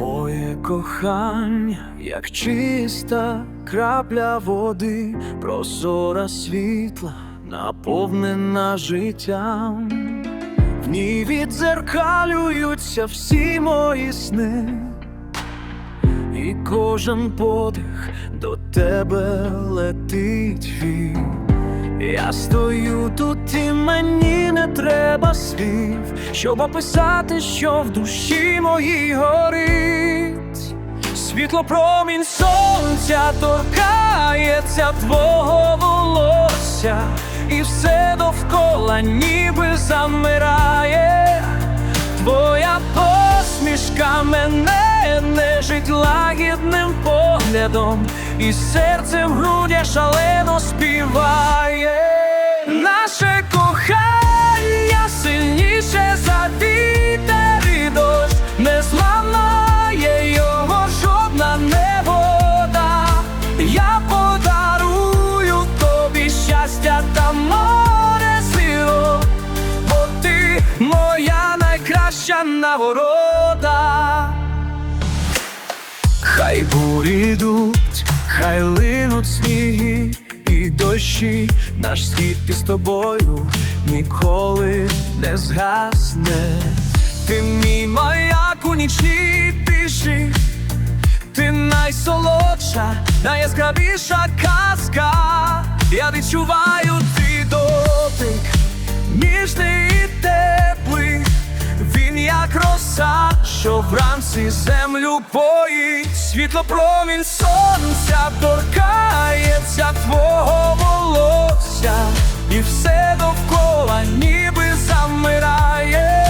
Моє кохання, як чиста крапля води, прозора світла, наповнена життям. В ній відзеркалюються всі мої сни, і кожен подих до тебе летить він. Я стою тут і мені не треба слів, щоб описати, що в душі моїй горить. Світло промінь сонця торкається твого волосся, і все довкола ніби замирає. Твоя посмішка мене нежить лагідним поглядом, і серце в грудях шалено співає. Наше кохання сильніше за вітер і дощ, не зламає його жодна невода. Я подарую тобі щастя та море зірок, бо ти моя найкраща нагорода. Хай бурі йдуть, хай линуть сніги і дощі, наш світ із тобою ніколи не згасне. Ти мій маяк у нічній тиші, ти найсолодша, найяскравіша казка. Я відчуваю твій дотик, ніжний і теплий. Він як роса, що вранці землю поїть, світло промінь сонця торкається твого волосся, і все довкола ніби замирає.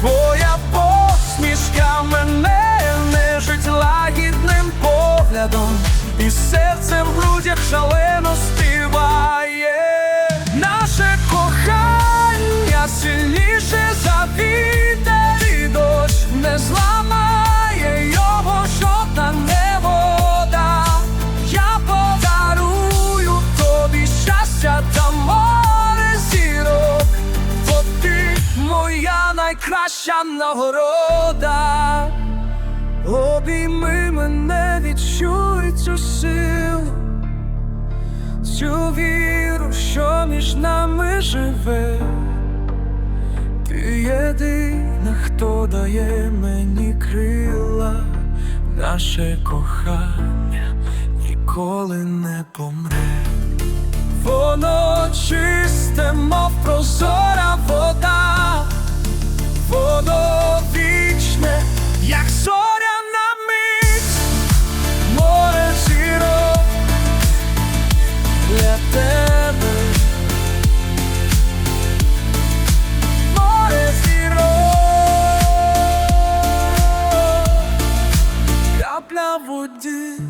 Твоя посмішка мене нежить лагідним поглядом, і серце в грудях шалено співає. Наше найкраща нагорода. Обійми мене, відчуй цю силу, цю віру, що між нами живе. Ти єдина, хто дає мені крила, наше кохання ніколи не помре. Воно чисте, мов прозора крапля води.